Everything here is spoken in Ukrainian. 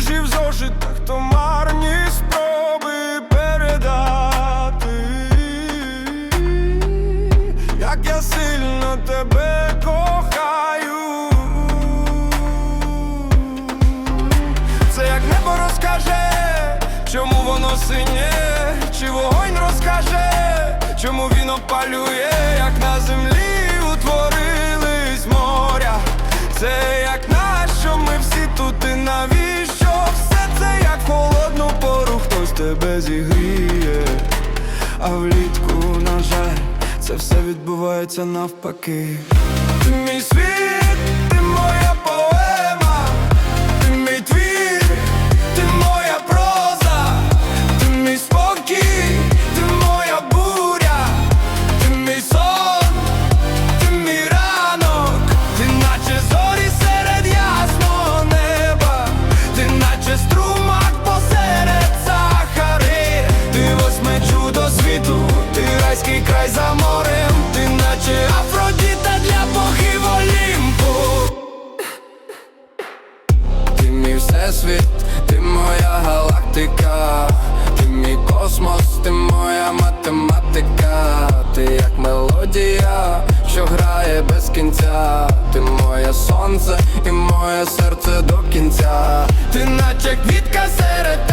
Вірші в зошитах, то марні спроби передати, як я сильно тебе кохаю. Це як небо розкаже, чому воно синє, чи вогонь розкаже, чому він опалює, зігріє, а влітку, на жаль, це все відбувається навпаки. Мій світ, край за морем, ти наче Афродіта для богів Олімпу. Ти мій всесвіт, ти моя галактика, ти мій космос, ти моя математика, ти як мелодія, що грає без кінця, ти моє сонце і моє серце до кінця, ти наче квітка серед